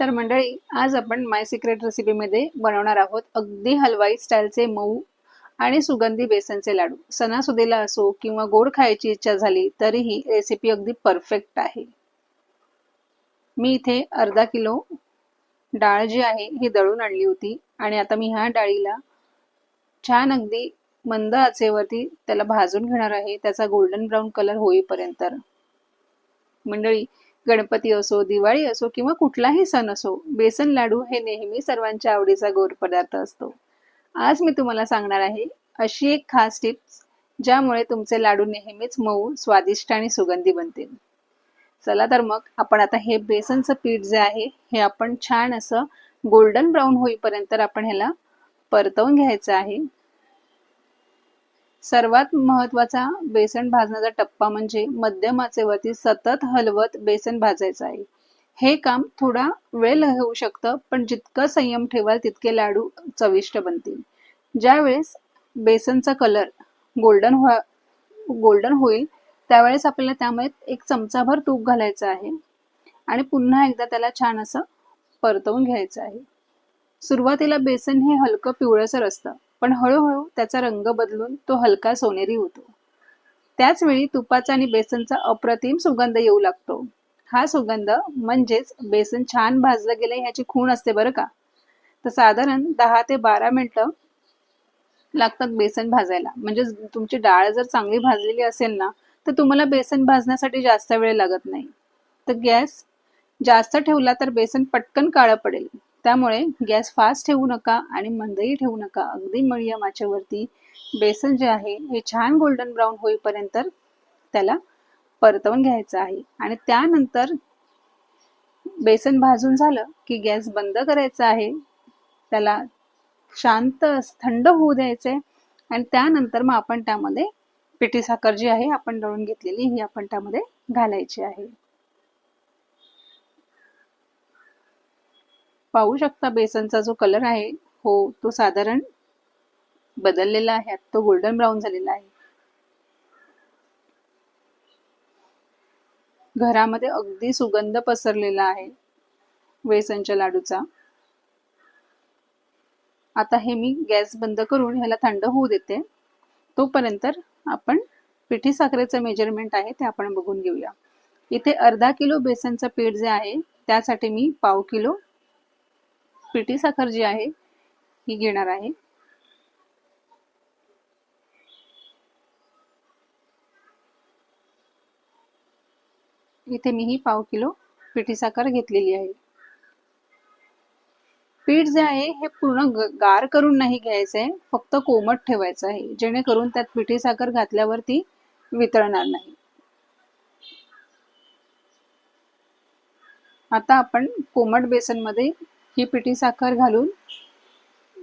तर मंडळी आज आपण माय सिक्रेट रेसिपीमध्ये बनवणार आहोत अगदी हलवाई स्टाईलचे मऊ आणि सुगंधी बेसनचे लाडू. सणासुदीला असो किंवा गोड खायची इच्छा झाली तरीही रेसिपी अगदी परफेक्ट आहे. मी इथे अर्धा किलो डाळ जी आहे ही दळून आणली होती आणि आता मी ह्या डाळीला छान अगदी मंद आचेवरती त्याला भाजून घेणार आहे. त्याचा गोल्डन ब्राऊन कलर होईपर्यंत. मंडळी गणपती असो दिवाळी असो किंवा कुठलाही सण असो बेसन लाडू हे नेहमी सर्वांच्या आवडीचा गोड पदार्थ असतो. आज मी तुम्हाला सांगणार आहे अशी एक खास टिप्स ज्यामुळे तुमचे लाडू नेहमीच मऊ स्वादिष्ट आणि सुगंधी बनतील. चला तर मग आपण आता हे बेसनचं पीठ जे आहे हे आपण छान असं गोल्डन ब्राऊन होईपर्यंत आपण ह्याला परतवून घ्यायचं आहे. सर्वात महत्त्वाचा बेसन भाजण्याचा टप्पा म्हणजे मध्यम आचेवरती सतत हलवत बेसन भाजायचं आहे. हे काम थोडा वेळ होऊ शकतं पण जितकं संयम ठेवाल तितके लाडू चविष्ट बनतील. ज्यावेळेस बेसनचा कलर गोल्डन हो गोल्डन होईल त्यावेळेस आपल्याला त्यामध्ये एक चमचाभर तूप घालायचं आहे आणि पुन्हा एकदा त्याला छान असं परतवून घ्यायचं आहे. सुरुवातीला बेसन हे हलकं पिवळसर असतं. पण हळूहळू त्याचा रंग बदलून तो हलका सोनेरी होतो. त्याच वेळी तुपाचा आणि बेसनचा अप्रतिम सुगंध येऊ लागतो. हा सुगंध म्हणजेच बेसन छान भाजलं गेलं ह्याची खूण असते बरं का? तर साधारण दहा ते बारा मिनिटं लागतात बेसन भाजायला. म्हणजे तुमची डाळ जर चांगली भाजलेली असेल ना तर तुम्हाला बेसन भाजण्यासाठी जास्त वेळ लागत नाही. तर गॅस जास्त ठेवला तर बेसन पटकन काळं पडेल. त्यामुळे गॅस फास्ट ठेवू नका आणि मंदही ठेवू नका. अगदी मिडियम आचेवरती बेसन जे आहे हे छान गोल्डन ब्राऊन होईपर्यंत त्याला परतवून घ्यायचं आहे. आणि त्यानंतर बेसन भाजून झालं की गॅस बंद करायचा आहे. त्याला शांत थंड होऊ द्यायचे आणि त्यानंतर मग आपण त्यामध्ये पिठी साखर जी आहे आपण दळून घेतलेली ही आपण त्यामध्ये घालायची आहे. पाहू शकता बेसनचा जो कलर आहे हो तो साधारण बदललेला आहे. तो गोल्डन ब्राऊन झालेला आहे. घरामध्ये अगदी सुगंध पसरलेला आहे बेसनच्या लाडूचा. आता हे मी गॅस बंद करून ह्याला थंड होऊ देते. तोपर्यंत आपण पिठी साखरेचं मेजरमेंट आहे ते आपण बघून घेऊया. इथे अर्धा किलो बेसनचं पीठ जे आहे त्यासाठी मी पाव किलो पिठी साखर जी आहे ही घेणार आहे. इथे मी ही पाव किलो पिठी साखर घेतलेली आहे. पीठ जे आहे हे पूर्ण गार करून नाही घ्यायचंय फक्त कोमट ठेवायचं आहे जेणेकरून त्यात पिठी साखर घातल्यावरती वितळणार नाही. आता आपण कोमट बेसनमध्ये ही पिठी साखर घालून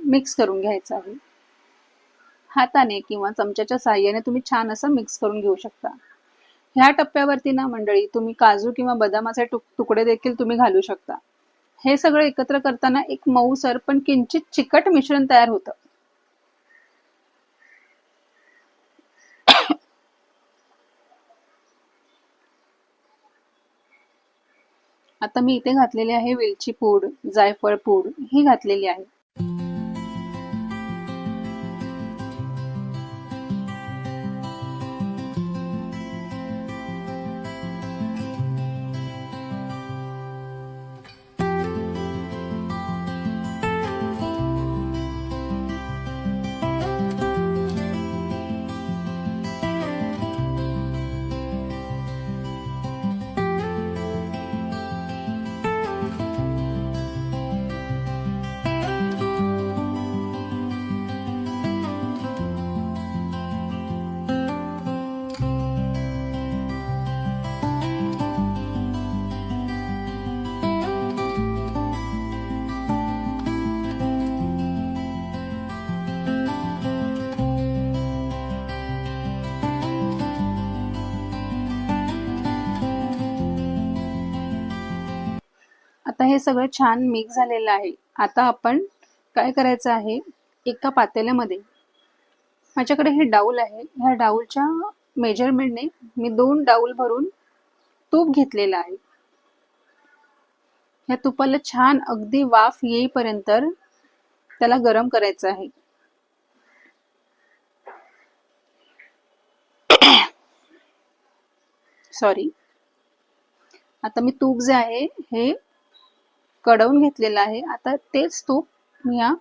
मिक्स करून घ्यायचं आहे. हाताने किंवा चमच्याच्या साह्याने तुम्ही छान असं मिक्स करून घेऊ शकता. ह्या टप्प्यावरती ना मंडळी तुम्ही काजू किंवा बदामाचे तुकडे देखील तुम्ही घालू शकता. हे सगळं एकत्र करताना एक मऊसर पण किंचित चिकट मिश्रण तयार होतं. आता मी इथे घातलेली आहे वेलची पूड जायफळ पूड ही घातलेली आहे. आता हे सगळं छान मिक्स झालेलं आहे. आता आपण काय करायचं आहे? एका पातेल्यामध्ये माझ्याकडे हे डाऊल आहे. ह्या डाऊलच्या मेजरमेंटने मी दोन डाऊल भरून तूप घेतलेलं आहे. ह्या तुपाला छान अगदी वाफ येईपर्यंत त्याला गरम करायचं आहे. सॉरी आता मी तूप जे आहे हे कडवून घेतलेलं आहे. आता तेच तूप मी या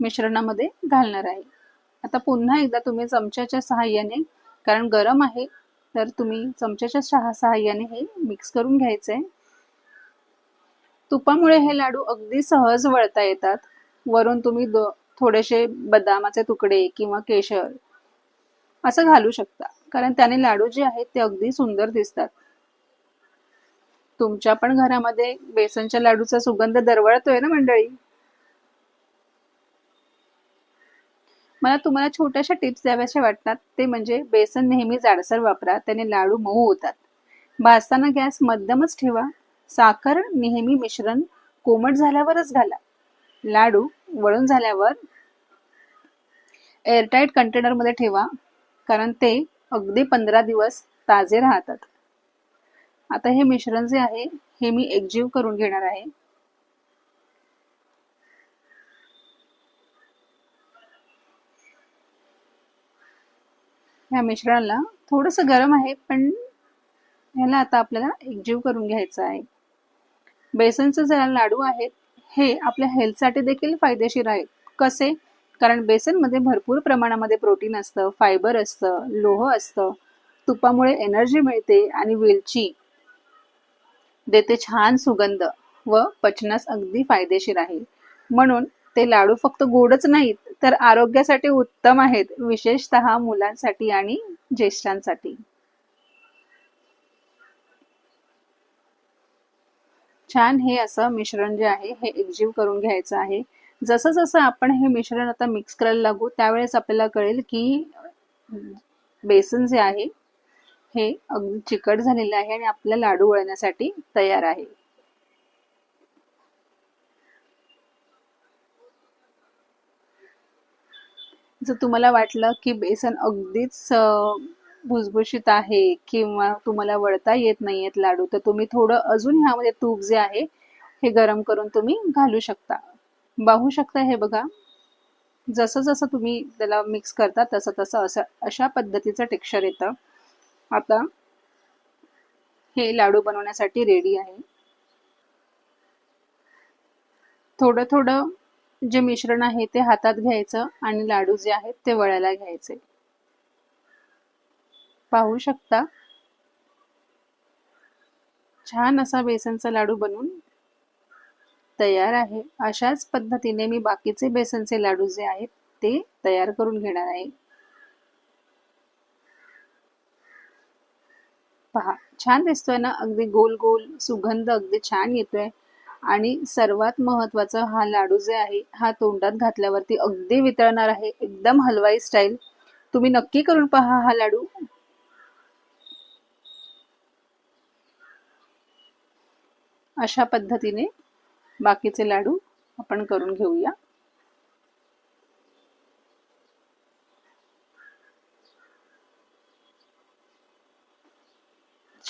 मिश्रणामध्ये घालणार आहे. आता पुन्हा एकदा तुम्ही चमच्याच्या सहाय्याने कारण गरम आहे तर तुम्ही चमच्याच्या सहा सहाय्याने हे मिक्स करून घ्यायचे. तुपामुळे हे लाडू अगदी सहज वळता येतात. वरून तुम्ही थोडेसे बदामाचे तुकडे किंवा केशर असं घालू शकता. कारण त्याने लाडू जे आहेत ते अगदी सुंदर दिसतात. तुमच्या पण घरामध्ये बेसनच्या लाडूचा सुगंध दरवळतोय ना मंडळी? मला तुम्हाला छोट्याशा टिप्स द्याव्याशा वाटतात. ते म्हणजे बेसन नेहमी जाडसर वापरा त्याने लाडू मऊ होतात. भाजताना गॅस मध्यमच ठेवा. साखर नेहमी मिश्रण कोमट झाल्यावरच घाला. लाडू वळून झाल्यावर एअरटाईट कंटेनरमध्ये ठेवा कारण ते अगदी पंधरा दिवस ताजे राहतात. आता हे मिश्रण जे आहे हे मी एकजीव करून घेणार आहे. ह्या मिश्रणाला थोडस गरम आहे पण ह्याला आता आपल्याला एकजीव करून घ्यायचं आहे. बेसनचे जरा लाडू आहेत हे आपल्या हेल्थसाठी देखील फायदेशीर आहेत कसे? कारण बेसनमध्ये भरपूर प्रमाणामध्ये प्रोटीन असतं फायबर असतं लोह असतं. तुपामुळे एनर्जी मिळते आणि वेलची देते छान सुगंध व पचनास अगदी फायदेशीर आहे. म्हणून ते लाडू फक्त गोडच नाहीत तर आरोग्यासाठी उत्तम आहेत विशेषतः मुलांसाठी आणि ज्येष्ठांसाठी. छान हे असं मिश्रण जे आहे हे एकजीव करून घ्यायचं आहे. जसं जसं आपण हे मिश्रण आता मिक्स करायला लागू त्यावेळेस आपल्याला कळेल की बेसन जे आहे हे अगदी चिकट झालेलं आहे आणि आपला लाडू वळण्यासाठी तयार आहे. जर तुम्हाला वाटलं की बेसन अगदीच भुसभुशीत आहे किंवा तुम्हाला वळता येत नाहीयेत लाडू तर तुम्ही थोडं अजून ह्यामध्ये तूप जे आहे हे गरम करून तुम्ही घालू शकता. पाहू शकता हे बघा. जसं जसं तुम्ही त्याला मिक्स करता तसं तसं असं अशा पद्धतीचं टेक्स्चर येतं. आता हे लाडू बनवण्यासाठी रेडी आहे. थोडं थोडं जे मिश्रण आहे ते हातात घ्यायचं आणि लाडू जे आहेत ते वळायला घ्यायचे. पाहू शकता? छान असा बेसनचा लाडू बनवून तयार आहे. अशाच पद्धतीने मी बाकीचे बेसनचे लाडू जे आहेत ते तयार करून घेणार आहे. पहा छान दिसतोय ना? अगदी गोल गोल सुगंध अगदी छान येतोय. आणि सर्वात महत्त्वाचा हा लाडू जे आहे हा तोंडात घातल्यावरती अगदी वितळणार आहे. एकदम हलवाई स्टाईल. तुम्ही नक्की करून पहा हा लाडू. अशा पद्धतीने बाकीचे लाडू आपण करून घेऊया.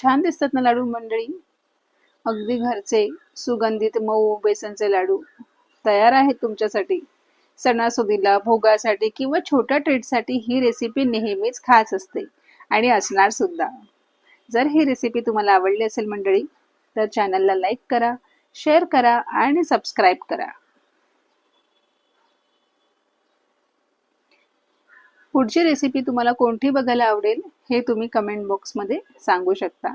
छान दिसतात ना लाडू मंडळी. अगदी घरचे सुगंधित मऊ बेसनचे लाडू तयार आहेत तुमच्यासाठी. सणासुदीला भोगासाठी किंवा छोट्या ट्रीटसाठी ही रेसिपी नेहमीच खास असते आणि असणार सुद्धा. जर ही रेसिपी तुम्हाला आवडली असेल मंडळी तर चॅनलला लाईक करा शेअर करा आणि सबस्क्राईब करा. पुढची रेसिपी तुम्हाला कोणती बघायला आवडेल हे तुम्ही कमेंट बॉक्समध्ये सांगू शकता.